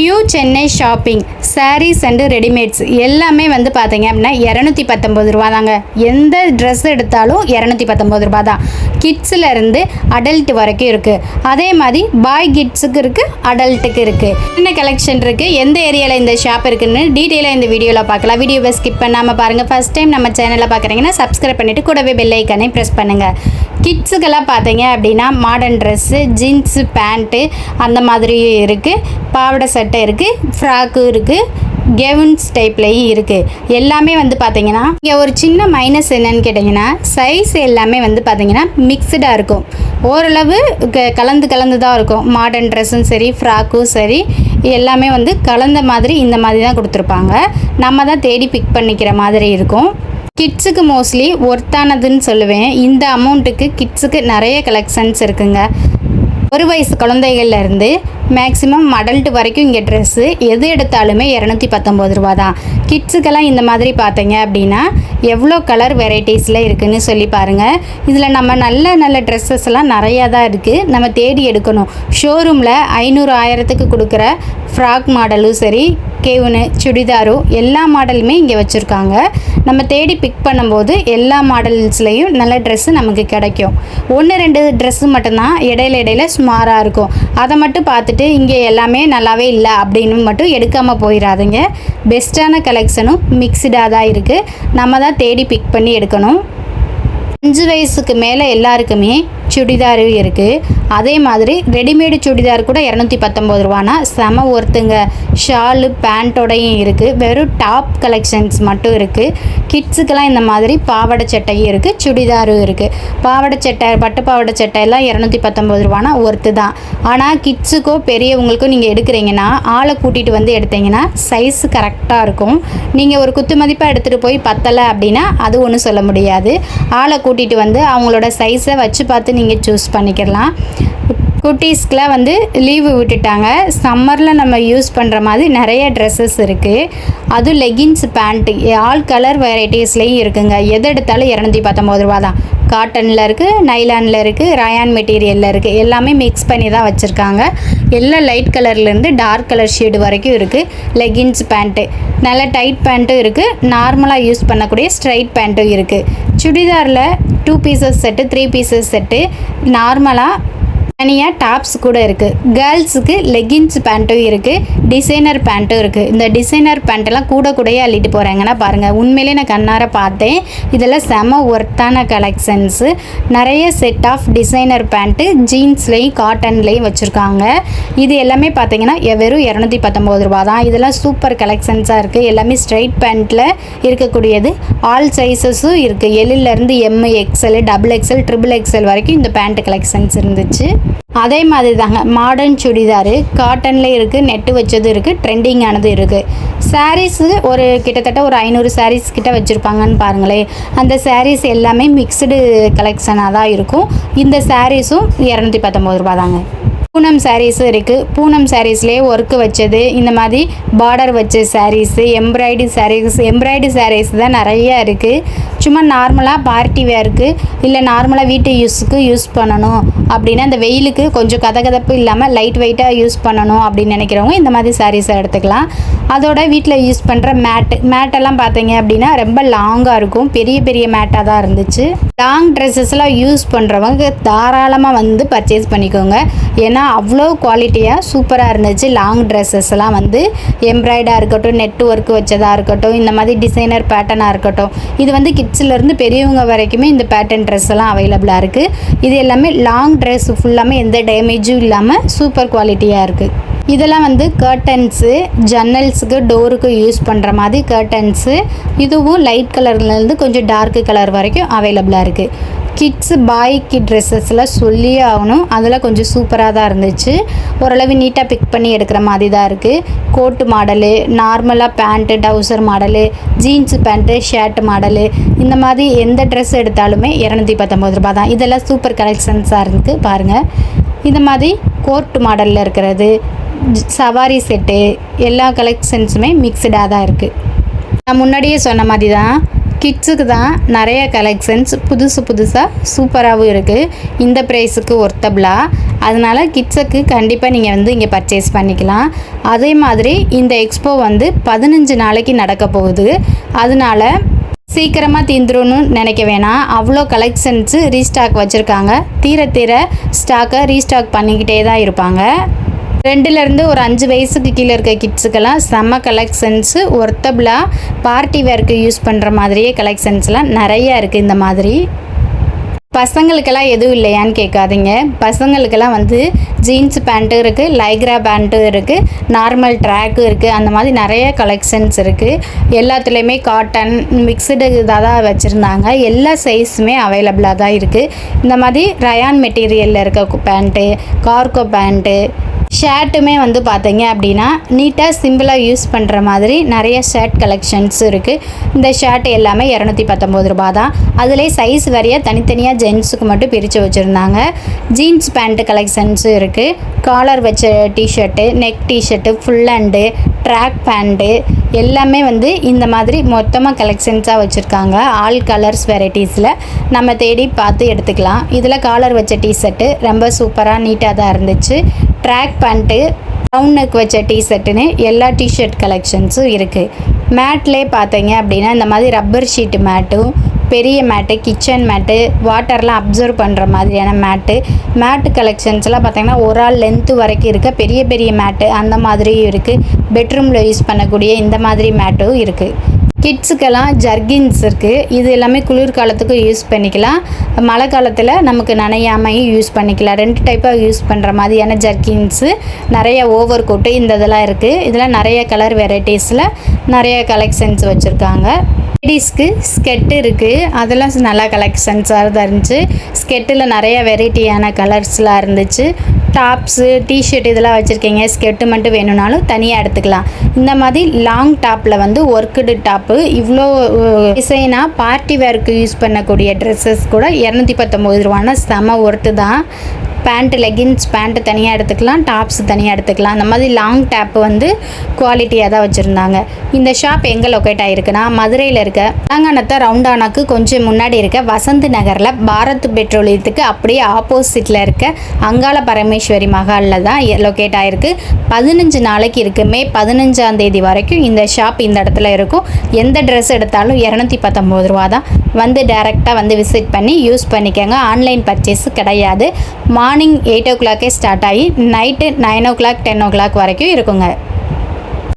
New Chennai shopping sarees and readymades எல்லாமே வந்து பார்த்தீங்க அப்படின்னா இரநூத்தி பத்தொம்பது ரூபா தாங்க எந்த ட்ரெஸ் எடுத்தாலும் இரநூத்தி பத்தொம்பது ரூபா தான் கிட்ஸிலேருந்து அடல்ட் வரைக்கும் இருக்குது அதே மாதிரி பாய் கிட்ஸுக்கு இருக்குது அடல்ட்டுக்கு இருக்குது என்ன கலெக்ஷன் இருக்குது எந்த ஏரியாவில் இந்த ஷாப் இருக்குதுன்னு டீட்டெயிலாக இந்த வீடியோவில் பார்க்கலாம். வீடியோவை ஸ்கிப் பண்ணாமல் பாருங்கள் ஃபஸ்ட் டைம் நம்ம சேனலில் பார்க்குறீங்கன்னா சப்ஸ்கிரைப் பண்ணிவிட்டு கூடவே பெல் ஐக்கானே ப்ரெஸ் பண்ணுங்கள் கிட்ஸுக்கெல்லாம் பார்த்தீங்க அப்படின்னா மாடர்ன் ட்ரெஸ்ஸு ஜீன்ஸு பேண்ட்டு அந்த மாதிரியும் இருக்குது பாவாடை சட்டை இருக்குது ஃப்ராக்கு இருக்குது கெவன்ஸ் டைப்லேயும் இருக்குது எல்லாமே வந்து பார்த்தீங்கன்னா இங்கே ஒரு சின்ன மைனஸ் என்னன்னு கேட்டிங்கன்னா சைஸ் எல்லாமே வந்து பார்த்தீங்கன்னா மிக்சடாக இருக்கும். ஓரளவு க- கலந்து கலந்து தான் இருக்கும். மாடர்ன் ட்ரெஸ்ஸும் சரி ஃப்ராக்கும் சரி எல்லாமே வந்து கலந்த மாதிரி இந்த மாதிரி தான் கொடுத்துருப்பாங்க. நம்ம தான் தேடி பிக் பண்ணிக்கிற மாதிரி இருக்கும். கிட்ஸுக்கு மோஸ்ட்லி ஒர்த்தானதுன்னு சொல்லுவேன். இந்த அமௌண்ட்டுக்கு கிட்ஸுக்கு நிறைய கலெக்ஷன்ஸ் இருக்குங்க. ஒரு வயசு குழந்தைகள்லேருந்து மேக்ஸிமம் அடல்ட் வரைக்கும் இங்கே ட்ரெஸ்ஸு எது எடுத்தாலுமே இரநூத்தி பத்தொம்போது ரூபா தான் கிட்ஸுக்கெல்லாம் இந்த மாதிரி பார்த்தீங்க அப்படின்னா எவ்வளோ கலர் வெரைட்டிஸில் இருக்குன்னு சொல்லி பாருங்கள் இதில் நம்ம நல்ல நல்ல ட்ரெஸ்ஸஸ் எல்லாம் நிறையா தான் இருக்குது நம்ம தேடி எடுக்கணும். ஷோரூமில் ஐநூறு ஆயிரத்துக்கு கொடுக்குற ஃப்ராக் மாடலும் சரி கேவுனு சுடிதாரும் எல்லா மாடலுமே இங்கே வச்சுருக்காங்க. நம்ம தேடி பிக் பண்ணும்போது எல்லா மாடல்ஸ்லேயும் நல்ல ட்ரெஸ்ஸு நமக்கு கிடைக்கும். ஒன்று ரெண்டு ட்ரெஸ்ஸு மட்டும்தான் இடையில இடையில சுமாராக இருக்கும். அதை மட்டும் பார்த்துட்டு இங்கே எல்லாமே நல்லாவே இல்லை அப்படின்னு மட்டும் எடுக்காமல் போயிடாதீங்க பெஸ்ட்டான கலெக்ஷனும் மிக்சடாக தான் இருக்குது நம்ம தான் தேடி பிக் பண்ணி எடுக்கணும். அஞ்சு வயசுக்கு மேலே எல்லாருக்குமே சுடிதார் இருக்குது அதே மாதிரி ரெடிமேடு சுடிதார் கூட இரநூத்தி பத்தொம்போது ரூபானா? செம ஒர்த்துங்க ஷாலு பேண்ட்டோடையும் இருக்குது வெறும் டாப் கலெக்ஷன்ஸ் மட்டும் இருக்குது கிட்ஸுக்கெல்லாம் இந்த மாதிரி பாவாடை சட்டையும் இருக்குது சுடிதாரும் இருக்குது பாவாடை சட்டை பட்டு பாவாடை சட்டை எல்லாம் இரநூத்தி பத்தொம்போது ரூபானா? ஒர்த்து தான். ஆனால் கிட்ஸுக்கோ பெரியவங்களுக்கும் நீங்கள் எடுக்கிறீங்கன்னா ஆளை கூட்டிகிட்டு வந்து எடுத்தீங்கன்னா சைஸ் கரெக்டாக இருக்கும். நீங்கள் ஒரு குத்து மதிப்பாக எடுத்துகிட்டு போய் பத்தலை அப்படின்னா அது ஒன்றும் சொல்ல முடியாது. ஆளை கூட்டிகிட்டு வந்து அவங்களோட சைஸை வச்சு பார்த்து நீங்கள் சூஸ் பண்ணிக்கலாம். குட்டீஸ்க்குலாம் வந்து லீவு விட்டுட்டாங்க. சம்மரில் நம்ம யூஸ் பண்ணுற மாதிரி நிறைய ட்ரெஸ்ஸஸ் இருக்குது அதுவும் லெகின்ஸ் பேண்ட்டு ஆல் கலர் வெரைட்டிஸ்லேயும் இருக்குங்க. எது எடுத்தாலும் இரநூத்தி பத்தொம்பது ரூபா தான் காட்டனில் இருக்குது நைலானில் இருக்குது ரயான் மெட்டீரியலில் இருக்குது எல்லாமே மிக்ஸ் பண்ணி தான் வச்சுருக்காங்க. எல்லாம் லைட் கலர்லேருந்து டார்க் கலர் ஷேடு வரைக்கும் இருக்குது லெகின்ஸ் பேண்ட்டு நல்ல டைட் பேண்ட்டும் இருக்குது நார்மலாக யூஸ் பண்ணக்கூடிய ஸ்ட்ரைட் பேண்ட்டும் இருக்குது சுடிதாரில் two pieces set three pieces set நார்மலாக தனியாக டாப்ஸ் கூட இருக்குது கேர்ள்ஸுக்கு லெகின்ஸ் பேண்ட்டும் இருக்குது டிசைனர் பேண்ட்டும் இருக்குது இந்த டிசைனர் பேண்ட்டெல்லாம் கூட கூடயே அள்ளிட்டு போகிறாங்கன்னா பாருங்கள் உண்மையிலே நான் கண்ணார பார்த்தேன். இதெல்லாம் செம ஒர்த்தான கலெக்ஷன்ஸு நிறைய செட் ஆஃப் டிசைனர் பேண்ட்டு ஜீன்ஸ்லேயும் காட்டன்லேயும் வச்சுருக்காங்க. இது எல்லாமே பார்த்தீங்கன்னா வெறும் இரநூத்தி பத்தொம்போது ரூபா தான். இதெல்லாம் சூப்பர் கலெக்ஷன்ஸாக இருக்குது எல்லாமே ஸ்ட்ரைட் பேண்ட்டில் இருக்கக்கூடியது. ஆல் சைஸஸும் இருக்குது எல்லிலேருந்து M XL double XL triple XL வரைக்கும் இந்த பேண்ட் கலெக்ஷன்ஸ் இருந்துச்சு. அதே மாதிரி தாங்க மாடர்ன் சுடிதாரு காட்டனில் இருக்குது நெட்டு வச்சது இருக்குது ட்ரெண்டிங்கானது இருக்குது சாரீஸு ஒரு கிட்டத்தட்ட ஒரு ஐநூறு சாரீஸ் கிட்ட வச்சுருப்பாங்கன்னு பாருங்களேன். அந்த சாரீஸ் எல்லாமே மிக்சடு கலெக்ஷனாக தான் இருக்கும். இந்த சாரீஸும் இரநூத்தி பத்தொம்போது ரூபா தாங்க. பூனம் சாரீஸும் இருக்குது பூனம் சாரீஸ்லேயே ஒர்க்கு வச்சது. இந்த மாதிரி பார்டர் வச்ச சாரீஸு எம்ப்ராய்டு சாரீஸ் எம்ப்ராய்டு சாரீஸ் தான் நிறைய இருக்குது சும்மா நார்மலாக பார்ட்டி வேருக்கு இல்லை நார்மலாக வீட்டு யூஸுக்கு யூஸ் பண்ணணும். அப்படின்னா அந்த வெயிலுக்கு கொஞ்சம் கதகதப்பு இல்லாமல் லைட் வெயிட்டாக யூஸ் பண்ணணும் அப்படின்னு நினைக்கிறவங்க இந்த மாதிரி சாரீஸை எடுத்துக்கலாம். அதோட வீட்டில் யூஸ் பண்ணுற மேட்டு மேட்டெல்லாம் பார்த்தீங்க அப்படின்னா ரொம்ப லாங்காக இருக்கும். பெரிய பெரிய மேட்டாக தான் இருந்துச்சு. லாங் ட்ரெஸ்ஸஸ்லாம் யூஸ் பண்ணுறவங்க தாராளமாக வந்து பர்ச்சேஸ் பண்ணிக்கோங்க. ஏன்னா அவ்வளோ குவாலிட்டியாக சூப்பராக இருந்துச்சு. லாங் ட்ரெஸ்ஸஸ்லாம் வந்து எம்ப்ராய்டாக இருக்கட்டும் நெட் ஒர்க் வச்சதாக இருக்கட்டும் இந்த மாதிரி டிசைனர் பேட்டர்னாக இருக்கட்டும். இது வந்து கிட்ஸ்லேருந்து பெரியவங்க வரைக்குமே இந்த பேட்டர்ன் ட்ரெஸ் எல்லாம் அவைலபிளாக இருக்குது இது எல்லாமே லாங் ட்ரெஸ் ஃபுல்லாமே எந்த டேமேஜும் இல்லாமல் சூப்பர் குவாலிட்டியாக இருக்குது இதெல்லாம் வந்து கர்டன்ஸு ஜன்னல்ஸுக்கு டோருக்கு யூஸ் பண்ணுற மாதிரி கர்டன்ஸு இதுவும் லைட் கலர்லேருந்து கொஞ்சம் டார்க்கு கலர் வரைக்கும் அவைலபிளாக இருக்குது கிட்ஸு பாய்க்கு ட்ரெஸ்ஸஸ்லாம் சொல்லியே ஆகணும். அதில் கொஞ்சம் சூப்பராக தான் இருந்துச்சு. ஓரளவு நீட்டாக பிக் பண்ணி எடுக்கிற மாதிரி தான் இருக்குது கோட்டு மாடலு நார்மலாக பேண்ட்டு டவுசர் model jeans pant shirt model இந்த மாதிரி எந்த ட்ரெஸ் எடுத்தாலுமே இரநூத்தி பத்தொம்பது ரூபா தான். இதெல்லாம் சூப்பர் கலெக்ஷன்ஸாக இருக்குது பாருங்கள் இந்த மாதிரி கோர்ட் மாடலில் இருக்கிறது சவாரி செட்டு எல்லா கலெக்ஷன்ஸுமே மிக்சடாக தான் இருக்குது நான் முன்னாடியே சொன்ன மாதிரி தான் கிட்ஸுக்கு தான் நிறைய கலெக்ஷன்ஸ் புதுசு புதுசாக சூப்பராகவும் இருக்குது இந்த ப்ரைஸுக்கு ஒர்த்தபிளாக அதனால் கிட்ஸுக்கு கண்டிப்பாக நீங்கள் வந்து இங்கே பர்ச்சேஸ் பண்ணிக்கலாம். அதே மாதிரி இந்த எக்ஸ்போ வந்து பதினஞ்சு நாளைக்கு நடக்க போகுது. அதனால் சீக்கிரமாக தீந்துரும்னு நினைக்க வேணாம். அவ்வளோ கலெக்ஷன்ஸு ரீஸ்டாக் வச்சுருக்காங்க. தீர தீர ஸ்டாக்கை ரீஸ்டாக் பண்ணிக்கிட்டே தான் இருப்பாங்க. ரெண்டுலேருந்து ஒரு அஞ்சு வயசுக்கு கீழே இருக்க கிட்ஸுக்கெல்லாம் செம்ம கலெக்ஷன்ஸு ஒர்த்தபிளாக பார்ட்டி வேர்க்கு யூஸ் பண்ணுற மாதிரியே கலெக்ஷன்ஸ்லாம் நிறையா இருக்குது இந்த மாதிரி. பசங்களுக்கெல்லாம் எதுவும் இல்லையான்னு கேட்காதீங்க. பசங்களுக்கெல்லாம் வந்து ஜீன்ஸ் பேண்ட்டும் இருக்குது லைக்ரா பேண்ட்டும் இருக்குது நார்மல் ட்ராக்கும் இருக்குது அந்த மாதிரி நிறைய கலெக்ஷன்ஸ் இருக்குது எல்லாத்துலேயுமே காட்டன் மிக்சடு இதாக தான் வச்சுருந்தாங்க. எல்லா சைஸுமே அவைலபிளாக தான் இருக்குது இந்த மாதிரி ரயான் மெட்டீரியலில் இருக்க பேண்ட்டு கார்கோ பேண்ட்டு ஷர்ட்டுமே வந்து பார்த்தீங்க அப்படின்னா நீட்டாக சிம்பிளாக யூஸ் பண்ணுற மாதிரி நிறைய ஷர்ட் கலெக்ஷன்ஸ் இருக்குது இந்த ஷர்ட் எல்லாமே இரநூத்தி பத்தொம்போது ரூபா தான். அதிலே சைஸ் வரைய தனித்தனியாக ஜென்ஸுக்கு மட்டும் பிரித்து வச்சுருந்தாங்க. ஜீன்ஸ் பேண்ட்டு கலெக்ஷன்ஸும் இருக்குது காலர் வச்ச T-shirt neck T-shirt full hand track pant எல்லாமே வந்து இந்த மாதிரி மொத்தமாக கலெக்ஷன்ஸாக வச்சுருக்காங்க. ஆல் கலர்ஸ் வெரைட்டிஸில் நம்ம தேடி பார்த்து எடுத்துக்கலாம். இதில் காலர் வச்ச டிஷர்ட்டு ரொம்ப சூப்பராக நீட்டாக தான் இருந்துச்சு. ட்ராக் பேண்ட்டு ரவுண்ட் நெக் வச்ச டிஷர்ட்டுன்னு எல்லா டிஷர்ட் கலெக்ஷன்ஸும் இருக்குது மேட்லே பார்த்தீங்க அப்படின்னா இந்த மாதிரி ரப்பர் ஷீட்டு மேட்டும் பெரிய மேட்டு கிச்சன் மேட்டு வாட்டர்லாம் அப்சர்வ் பண்ணுற மாதிரியான மேட்டு மேட்டு கலெக்ஷன்ஸ்லாம் பார்த்தீங்கன்னா ஒரு ஆள் லென்த்து வரைக்கும் இருக்க பெரிய பெரிய மேட்டு அந்த மாதிரியும் இருக்குது பெட்ரூமில் யூஸ் பண்ணக்கூடிய இந்த மாதிரி மேட்டும் இருக்குது கிட்ஸுக்கெல்லாம் ஜர்கின்ஸ் இருக்குது இது எல்லாமே குளிர்காலத்துக்கும் யூஸ் பண்ணிக்கலாம். மழை காலத்தில் நமக்கு நனையாமையும் யூஸ் பண்ணிக்கலாம். ரெண்டு டைப்பாக யூஸ் பண்ணுற மாதிரியான ஜர்கின்ஸு. நிறைய ஓவர் கோட்டு இந்த இதெல்லாம் இருக்குது இதில் நிறைய கலர் வெரைட்டிஸில் நிறைய கலெக்ஷன்ஸ் வச்சுருக்காங்க. லேடிஸ்க்கு ஸ்கெட்டு இருக்குது அதெல்லாம் நல்லா கலெக்ஷன்ஸாக தான் இருந்துச்சு. ஸ்கெட்டில் நிறைய வெரைட்டியான கலர்ஸ்லாம் இருந்துச்சு. டாப்ஸு டிஷர்ட் இதெல்லாம் வச்சுருக்கீங்க. ஸ்கெட்டு மட்டும் வேணும்னாலும் தனியாக எடுத்துக்கலாம். இந்த மாதிரி லாங் டாப்பில் வந்து ஒர்க்குடு டாப்பு இவ்வளோ டிசைனாக பார்ட்டி வேருக்கு யூஸ் பண்ணக்கூடிய ட்ரெஸ்ஸஸ் கூட இரநூத்தி பத்தொம்போது ரூபான்னா செம ஒர்த்து தான். பேண்ட்டு லெகின்ஸ் பேண்ட்டு தனியாக எடுத்துக்கலாம் டாப்ஸ் தனியாக எடுத்துக்கலாம். அந்த மாதிரி லாங் டேப் வந்து குவாலிட்டியாக தான் வச்சுருந்தாங்க. இந்த ஷாப் எங்கே லொக்கேட் ஆகிருக்குன்னா மதுரையில் இருக்க தெலங்கானத்தை ரவுண்டானாக்கு கொஞ்சம் முன்னாடி இருக்க வசந்த் நகரில் பாரத் பெட்ரோலியத்துக்கு அப்படியே ஆப்போசிட்டில் இருக்க அங்காள பரமேஸ்வரி மகாலில் தான் லொக்கேட் ஆகிருக்கு பதினஞ்சு நாளைக்கு இருக்குது மே பதினஞ்சாம் தேதி வரைக்கும் இந்த ஷாப் இந்த இடத்துல இருக்கும். எந்த ட்ரெஸ் எடுத்தாலும் இரநூத்தி பத்தொம்போது ரூபா தான் வந்து டேரெக்டாக வந்து விசிட் பண்ணி யூஸ் பண்ணிக்கோங்க. ஆன்லைன் பர்ச்சேஸ் கிடையாது. மா மார்னிங் எயிட் ஓ கிளாக்கே ஸ்டார்ட் ஆகி night nine o'clock ten o'clock வரைக்கும் இருக்குங்க.